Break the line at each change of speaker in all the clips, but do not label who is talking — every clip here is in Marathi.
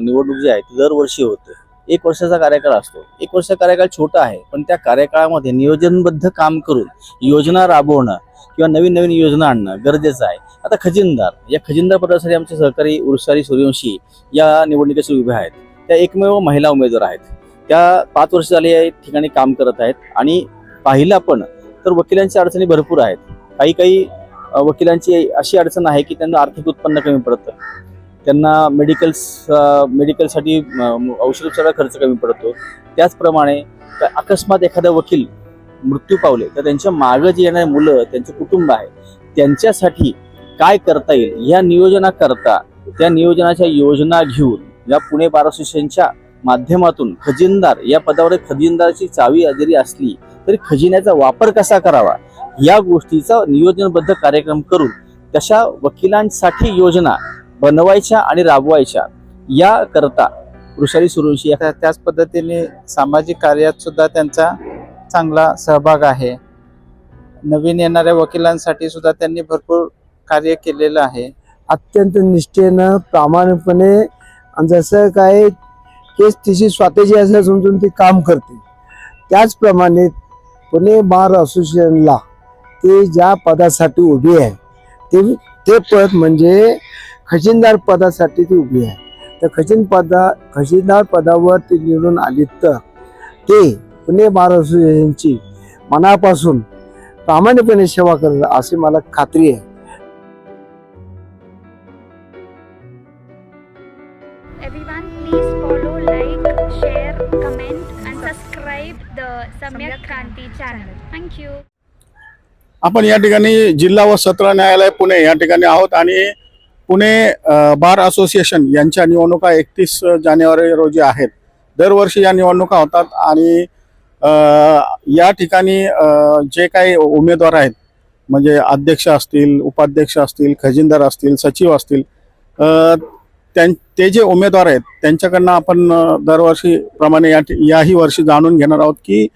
निवडणूक जी आहे ती दरवर्षी होते. एक वर्षाचा कार्यकाळ असतो. एक वर्षाचा कार्यकाळ छोटा आहे पण त्या कार्यकाळामध्ये नियोजनबद्ध काम करून योजना राबवणं किंवा नवीन नवीन योजना आणणं गरजेचं आहे. आता खजिनदार या खजिनदार पदासाठी आमचे सहकारी उर्सारी सूर्यवंशी या निवडणुकीचे उभे आहेत. त्या एकमेव महिला उमेदवार आहेत. त्या पाच वर्ष झाले या ठिकाणी काम करत आहेत आणि पाहिलं आपण तर वकिलांच्या अडचणी भरपूर आहेत. काही काही वकिलांची अशी अडचण आहे की त्यांना आर्थिक उत्पन्न कमी पडतं. त्यांना मेडिकल्स मेडिकलसाठी औषध खर्च कमी पडतो. त्याचप्रमाणे अकस्मात एखादा वकील मृत्यू पावले तर त्यांच्या मागं जे येणारे मुलं त्यांचं कुटुंब आहे त्यांच्यासाठी काय करता येईल? या नियोजनाकरता त्या नियोजनाच्या योजना घेऊन या पुणे बार असोसिएशनच्या माध्यमातून खजिनदार या पदावर खजिनदारची चावी जरी असली तरी खजिन्याचा वापर कसा करावा? या गोष्टीचा नियोजनबद्ध कार्यक्रम करून तशा वकिलांसाठी योजना बनवायच्या आणि राबवायच्या या करता वृषाली सुरुंशी या
त्याच पद्धतीने सामाजिक कार्यात सुद्धा त्यांचा चांगला सहभाग आहे. नवीन येणाऱ्या वकिलांसाठी सुद्धा त्यांनी भरपूर कार्य केलेलं आहे.
अत्यंत निष्ठेनं प्रामाणिकपणे जसं काय केस तिची स्वतःची असं समजून ती काम करते. त्याचप्रमाणे पुणे बार असोसिएशनला ते ज्या पदासाठी उभी आहे ते ते पद म्हणजे खजिनदार पदासाठी ती उभी आहे तर खजिन पदा खजिनदार पदावर ती निवडून आली तर ते पुणे बार असोसिएशनची मनापासून प्रामाणिकपणे सेवा करतात अशी मला खात्री आहे
Everyone, please follow, like, share, comment, and subscribe the Samyak Kranti channel. Thank you.
आपण या ठिकाणी जिल्हा व सत्र न्यायालय पुणे या ठिकाणी आहोत आणि पुणे बार असोसिएशन यांच्या निवडणुका एकतीस जानेवारी रोजी आहेत. दरवर्षी या निवडणुका होतात आणि या ठिकाणी जे काही उमेदवार आहेत म्हणजे अध्यक्ष असतील उपाध्यक्ष असतील खजिनदार असतील सचिव असतील त्यां ते जे उमेदवार आहेत त्यांच्याकडनं आपण दरवर्षीप्रमाणे या याही वर्षी जाणून घेणार आहोत की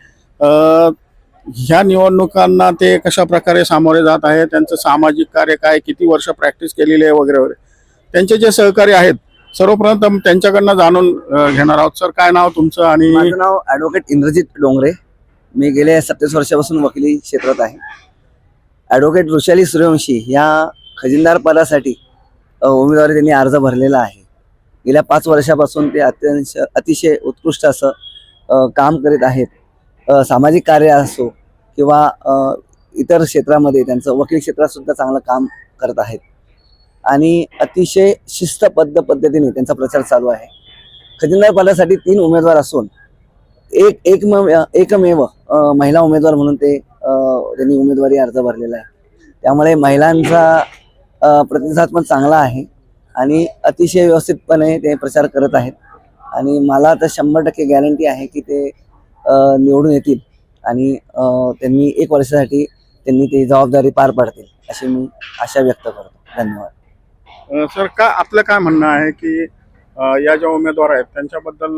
ह्या निवडणुकांना ते कशा प्रकारे सामोरे जात आहे त्यांचं सामाजिक कार्य काय किती वर्ष प्रॅक्टिस केलेली आहे वगैरे वगैरे. त्यांचे जे सहकारी आहेत सर्वप्रथम त्यांच्याकडनं जाणून घेणार आहोत. सर काय नाव तुमचं आणि
माझं नाव ॲडव्होकेट इंद्रजित डोंगरे. मी गेल्या सत्तावीस वर्षापासून वकिली क्षेत्रात आहे. ॲडव्होकेट वृषाली सूर्यवंशी ह्या खजिनदार पदासाठी उमेदवारी त्यांनी अर्ज भरलेला आहे. गेल्या पाच वर्षापासून ते अत्यंत अतिशय उत्कृष्ट असं काम करीत आहेत. सामाजिक कार्य असो किंवा इतर क्षेत्रामध्ये त्यांचं वकील क्षेत्रात सुद्धा चांगलं काम करत आहेत. आणि अतिशय शिस्तबद्ध पद्धतीने त्यांचा प्रचार चालू आहे. खजिनदार पदासाठी तीन उमेदवार असून एक एकमेव एकमेव महिला उमेदवार म्हणून ते त्यांनी उमेदवारी अर्ज भरलेला आहे. त्यामुळे महिलांचा प्रतिसाद पण चांगला आहे आणि अतिशय व्यवस्थितपणे ते प्रचार करत आहेत. आणि मला तर शंभर टक्के गॅरंटी आहे की ते निवडून येतील. आणि त्यांनी एक वर्षासाठी त्यांनी ती जबाबदारी पार पाडतील अशी मी आशा व्यक्त करतो. धन्यवाद.
सर का आपलं काय म्हणणं आहे की या ज्या उमेदवार आहेत त्यांच्याबद्दल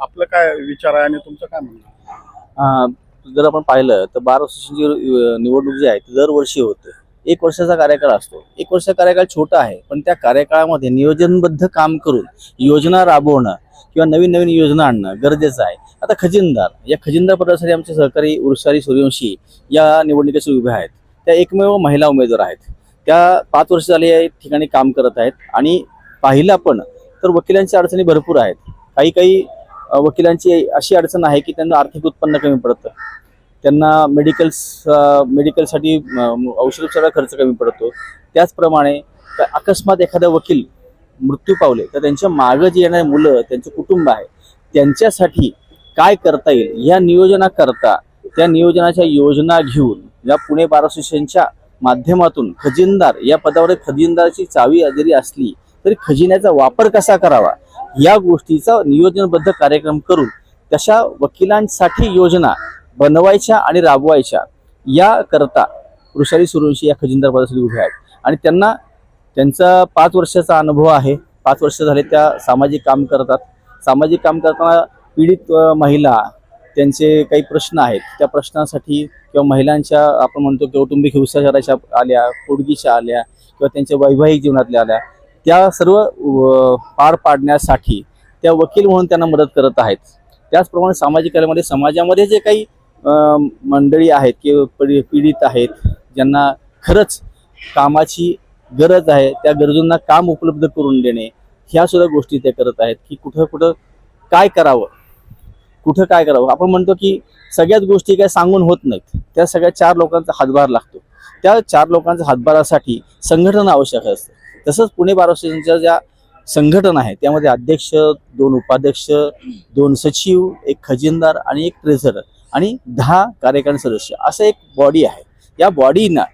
आपलं काय विचार आहे आणि तुमचं काय म्हणणं
जर आपण पाहिलं तर बार असोसिएशनची निवडणूक जी आहे ती दरवर्षी होते. एक वर्षाचा कार्यकाळ असतो. एक वर्ष कार्यकाळ छोटा आहे पण त्या कार्यकाळामध्ये नियोजनबद्ध काम करून योजना राबवणं किंवा नवीन नवीन योजना आणणं गरजेचं आहे. आता खजिनदार या खजिनदार पदासाठी आमचे सहकारी उर्सारी सूर्यवंशी या निवडणुकीचे उभे आहेत. त्या एकमेव महिला उमेदवार आहेत. त्या पाच वर्ष झाले या ठिकाणी काम करत आहेत आणि पाहिलं आपण तर वकिलांच्या अडचणी भरपूर आहेत. काही काही वकिलांची अशी अडचण आहे की त्यांना आर्थिक उत्पन्न कमी पडतं. त्यांना मेडिकल्स मेडिकलसाठी औषध खर्च कमी पडतो. त्याचप्रमाणे अकस्मात एखादा वकील मृत्यू पावले तर त्यांच्या मागं जे येणारे मुलं त्यांचं कुटुंब आहे त्यांच्यासाठी काय करता येईल? या नियोजनाकरता त्या नियोजनाच्या योजना घेऊन या पुणे बार असोसिएशनच्या माध्यमातून खजिनदार या पदावर खजिनदारची चावी जरी असली तरी खजिन्याचा वापर कसा करावा? या गोष्टीचा नियोजनबद्ध कार्यक्रम करून तशा वकिलांसाठी योजना बनवायच्या आणि राबवायच्या या करता वृषाली सुरवंशी या खजिनदार पदासाठी उभ्या आहेत. आणि त्यांना त्यांचा पाच वर्षाचा अनुभव आहे. पाच वर्ष झाले त्या सामाजिक काम करतात. सामाजिक काम करताना पीडित महिला त्यांचे काही प्रश्न आहेत. त्या प्रश्नांसाठी किंवा महिलांच्या आपण म्हणतो कौटुंबिक हिंसाचाराच्या आल्या पोडगीच्या आल्या किंवा त्यांच्या वैवाहिक जीवनातल्या आल्या त्या सर्व पार पाडण्यासाठी त्या वकील म्हणून त्यांना मदत करत आहेत. त्याचप्रमाणे सामाजिक कार्यामध्ये समाजामध्ये जे काही मंडळी आहेत किंवा पीडित आहेत ज्यांना खरंच कामाची गरज आहे त्या गरजूंना काम उपलब्ध करून देणे ह्या सुद्धा गोष्टी ते करत आहेत की कुठं कुठं काय करावं? कुठं काय करावं? आपण म्हणतो की सगळ्याच गोष्टी काय सांगून होत नाहीत. त्या सगळ्या चार लोकांचा हातभार लागतो. त्या चार लोकांच्या हातभारासाठी संघटन आवश्यक असतं. तसंच पुणे बार ज्या संघटन आहे त्यामध्ये अध्यक्ष दोन उपाध्यक्ष दोन सचिव एक खजिनदार आणि एक ट्रेझरर. आणि दहा कार्यकारी सदस्य. असं एक बॉडी आहे. या बॉडीना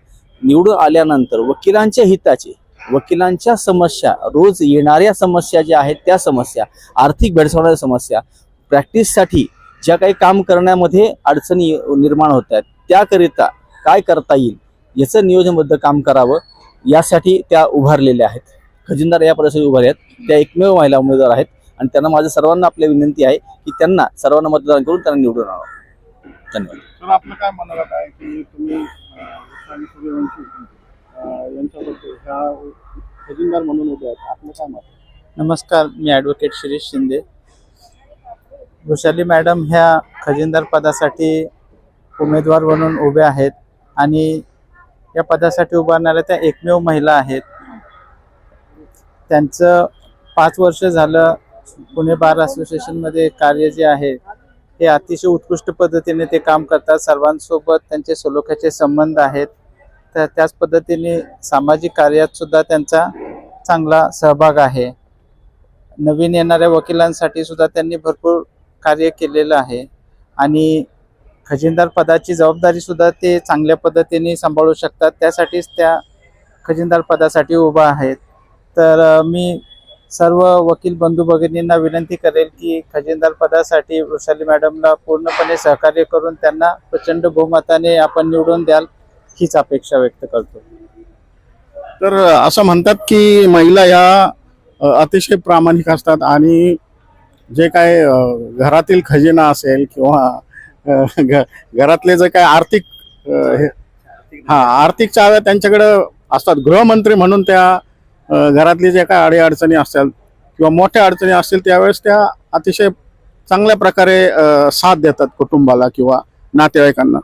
निवडून आल्यानंतर वकिलांच्या हिताचे वकिलांच्या समस्या रोज येणाऱ्या समस्या ज्या आहेत त्या समस्या आर्थिक भेडसावणाऱ्या समस्या प्रॅक्टिससाठी ज्या काही काम करण्यामध्ये अडचणी निर्माण होत आहेत त्याकरिता काय करता येईल याचं नियोजनबद्ध काम करावं यासाठी त्या उभारलेल्या आहेत. खजिनदार या परिस्थितीत उभारल्या आहेत. त्या एकमेव महिला उमेदवार आहेत. आणि त्यांना माझं सर्वांना आपल्या विनंती आहे की त्यांना सर्वांना मतदान करून त्यांना निवडून आणावं. धन्यवाद.
तर आपलं काय म्हणाला काय की तुम्ही अं, वैशाली सूर्यवंशी अं, यांच्याबद्दल ह्या खजिनदार म्हणून उभे आहेत. आपलं काय मत
नमस्कार मी ॲडव्होकेट शिरीष शिंदे. वृषाली मॅडम ह्या खजिनदार पदासाठी उमेदवार म्हणून उभ्या आहेत आणि या पदासाठी उभारणाऱ्या त्या एकमेव महिला आहेत. त्यांचं पाच वर्ष झालं पुणे बार असोसिएशनमध्ये कार्य जे आहे हे अतिशय उत्कृष्ट पद्धतीने ते काम करतात. सर्वांसोबत त्यांचे सलोख्याचे संबंध आहेत. तर त्याच पद्धतीने सामाजिक कार्यात सुद्धा त्यांचा चांगला सहभाग आहे. नवीन येणाऱ्या वकिलांसाठी सुद्धा त्यांनी भरपूर कार्य केलेलं आहे. आणि खजिनदार पदाची जबाबदारी सुद्धा ते चांगल्या पद्धतीने सांभाळू शकतात. त्यासाठीच त्या खजिनदार पदासाठी उभा आहेत. तर मी सर्व वकील बंधू भगिनींना विनंती करेल की खजिनदार पदासाठी वृषाली मॅडमला पूर्णपणे सहकार्य करून त्यांना प्रचंड बहुमताने आपण निवडून द्याल हीच अपेक्षा व्यक्त करतो.
तर असं म्हणतात की महिला या अतिशय प्रामाणिक असतात आणि जे काय घरातील खजिना असेल किंवा घ- घरातले जे काय आर्थिक हे हा आर्थिक चाव्या त्यांच्याकडं असतात. गृहमंत्री म्हणून त्या घरातली ज्या काय अडीअडचणी असतात किंवा मोठ्या अडचणी असतील त्यावेळेस त्या अतिशय चांगल्या प्रकारे साथ देतात कुटुंबाला किंवा नातेवाईकांना.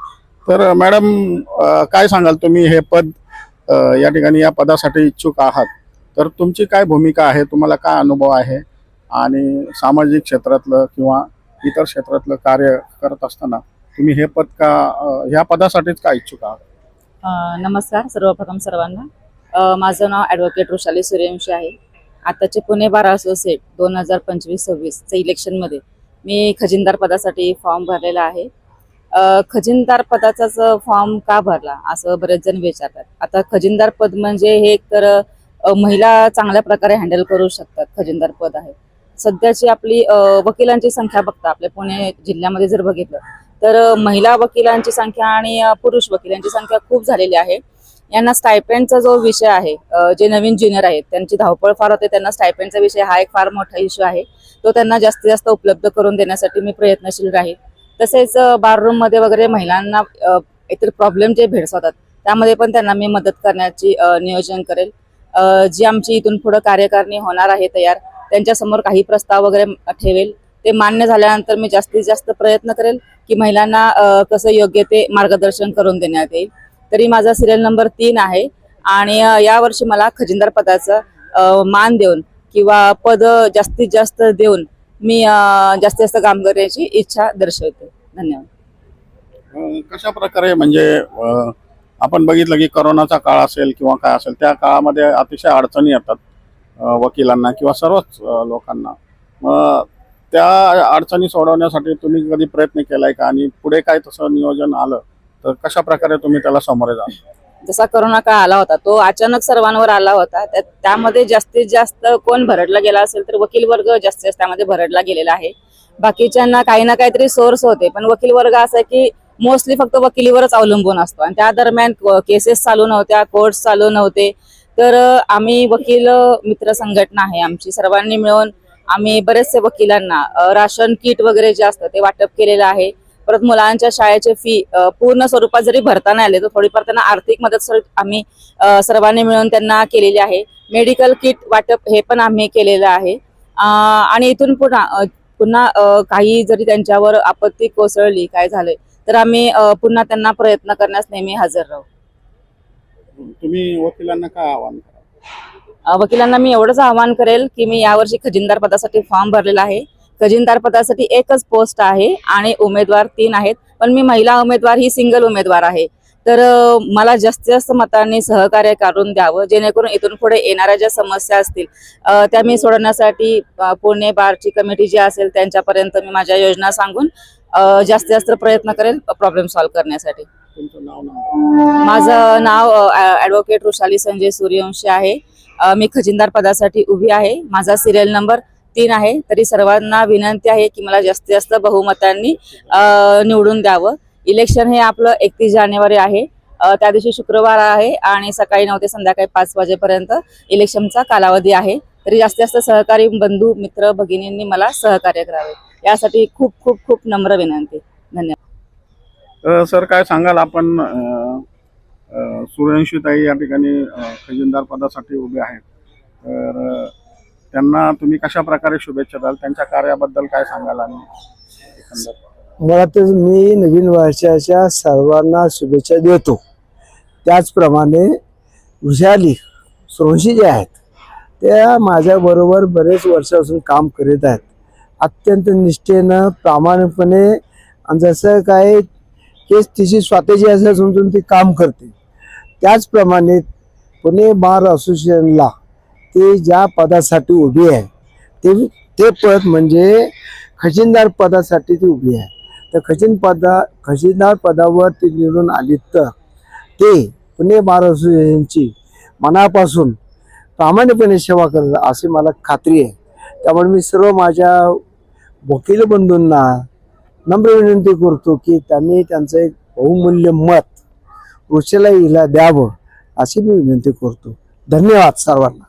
तर मॅडम काय सांगाल तुम्ही? हे पद या ठिकाणी या पदासाठी इच्छुक आहात. तर तुमची काय भूमिका आहे? तुम्हाला काय अनुभव आहे? आणि सामाजिक क्षेत्रातलं किंवा इतर क्षेत्रातलं कार्य करत असताना तुम्ही हे पद का ह्या पदासाठीच का इच्छुक आहात?
नमस्कार सर्वप्रथम सर्वांना. माझं नाव ॲडव्होकेट वृषाली सूर्यवंशी आहे. आताचे पुणे बारा असोसिएट दोन हजार पंचवीस सव्वीसच्या इलेक्शनमध्ये मी खजिनदार पदासाठी फॉर्म भरलेला आहे. खजिनदार पदाचाच फॉर्म का भरला असं बरेच जण विचारतात. आता खजिनदार पद म्हणजे हे एक तर महिला चांगल्या प्रकारे हँडल करू शकतात खजिनदार पद आहे. सध्याची आपली वकिलांची संख्या बघता आपल्या पुणे जिल्ह्यामध्ये जर बघितलं तर महिला वकिलांची संख्या आणि पुरुष वकिलांची संख्या खूप झालेली आहे. यांना स्टायपेंडचा जो विषय आहे जे नवीन ज्युनियर आहेत त्यांची धावपळ फार होते त्यांना स्टायपेंडचा विषय हा एक फार मोठा इश्यू आहे. तो त्यांना जास्तीत जास्त उपलब्ध करून देण्यासाठी मी प्रयत्नशील राहील. तसेच बाररूममध्ये वगैरे महिलांना इतर प्रॉब्लेम जे भेडसावतात त्यामध्ये पण त्यांना मी मदत करण्याची नियोजन करेल. जी आमची इथून पुढे कार्यकारिणी होणार आहे तयार त्यांच्यासमोर काही प्रस्ताव वगैरे ठेवेल. ते मान्य झाल्यानंतर मी जास्तीत जास्त प्रयत्न करेल की महिलांना कसं योग्य ते मार्गदर्शन करून देण्यात येईल. तरी माझा सिरियल नंबर तीन आहे. आणि यावर्षी मला खजिनदार पदाचं मान देऊन किंवा पद जास्तीत जास्त देऊन मी जास्तीत जास्त काम करण्याची इच्छा दर्शवते. धन्यवाद.
कशा प्रकारे म्हणजे आपण बघितलं की करोनाचा काळ असेल किंवा काय असेल त्या काळामध्ये अतिशय अडचणी येतात वकिलांना किंवा सर्वच लोकांना. मग त्या अडचणी सोडवण्यासाठी तुम्ही कधी प्रयत्न केलाय का? आणि पुढे काय तसं नियोजन आलं? तर कशा प्रकारे तुम्ही त्याला सामोरे जा
जसा करोना काळ आला होता तो अचानक सर्वांवर आला होता. त्यामध्ये जास्तीत जास्त कोण भरडला गेला असेल तर वकील वर्ग जास्तीत जास्त त्यामध्ये भरडला गेलेला आहे. बाकीच्यांना काही ना काहीतरी सोर्स होते पण वकील वर्ग असा आहे की मोस्टली फक्त वकिलीवरच अवलंबून असतो. आणि त्या दरम्यान केसेस चालू नव्हत्या कोर्ट्स चालू नव्हते. तर आम्ही वकील मित्र संघटना आहे आमची. सर्वांनी मिळून आम्ही बरेचसे वकिलांना राशन किट वगैरे जे असतं ते वाटप केलेलं आहे. परत मुलांच्या शाळेचे फी पूर्ण स्वरूपात जरी भरता नाही आले तर थोडीफार त्यांना आर्थिक मदत आम्ही सर्वांनी मिळून त्यांना केलेली आहे. मेडिकल किट वाटप हे पण आम्ही केलेलं आहे. आणि इथून पुन्हा पुन्हा काही जरी त्यांच्यावर आपत्ती कोसळली काय झालंय तर आम्ही पुन्हा त्यांना प्रयत्न करण्यास नेहमी हजर राहू.
तुम्ही वकिलांना काय आवाहन
वकिलांना मी एवढंच आवाहन करेल की मी यावर्षी खजिनदार पदासाठी फॉर्म भरलेला आहे. खजिनदार पदासाठी एकच पोस्ट आहे आणि उमेदवार तीन आहेत. पण मी महिला उमेदवार ही सिंगल उमेदवार आहे. तर मला जास्तीत जास्त मतांनी सहकार्य करून द्यावं जेणेकरून इथून पुढे येणाऱ्या ज्या समस्या असतील त्या मी सोडवण्यासाठी पुणे बारची कमिटी जी असेल त्यांच्यापर्यंत मी माझ्या योजना सांगून जास्तीत जास्त प्रयत्न करेल प्रॉब्लेम सॉल्व्ह करण्यासाठी. माझं नाव ॲडव्होकेट रुशाली संजय सूर्यवंशी आहे. मी खजिनदार पदासाठी उभी आहे. माझा सिरियल नंबर तीन आहे तरी सर्वांना विनंती आहे की मला जास्तीत जास्त बहुमतांनी निवडून द्यावं. इलेक्शन हे आपलं एकतीस जानेवारी आहे. त्या दिवशी शुक्रवार आहे आणि सकाळी नऊ ते संध्याकाळी पाच वाजेपर्यंत इलेक्शनचा कालावधी आहे. तरी जास्तीत जास्त सहकारी बंधू मित्र भगिनींनी मला सहकार्य करावे. यासाठी खूप खूप खूप नम्र विनंती.
धन्यवाद. सर काय सांगाल? आपण सूर्यवंशीताई या ठिकाणी खजिनदार पदासाठी उभे आहेत. तर त्यांना तुम्ही कशा प्रकारे शुभेच्छा द्याल? त्यांच्या कार्याबद्दल काय सांगाल आणि एकंदर?
मुळातच मी नवीन वर्षाच्या सर्वांना शुभेच्छा देतो. त्याचप्रमाणे वृषाली सोनशी जे आहेत त्या माझ्याबरोबर बरेच वर्षापासून काम करीत आहेत. अत्यंत निष्ठेनं प्रामाणिकपणे आणि जसं काय केस तिची स्वतःची असं समजून ती काम करते. त्याचप्रमाणे पुणे बार असोसिएशनला ती ज्या पदासाठी उभी आहे ते ते पद म्हणजे खजिनदार पदासाठी ती उभी आहे. तर खजिन पदा खजिनदार पदावर ती निवडून आली तर ते पुणे बार यांची मनापासून प्रामाणिकपणे सेवा करत अशी मला खात्री आहे. त्यामुळे मी सर्व माझ्या वकील बंधूंना नम्र विनंती करतो की त्यांनी त्यांचं एक बहुमूल्य मत वृक्षाला हिला द्यावं अशी मी विनंती करतो. धन्यवाद सर्वांना.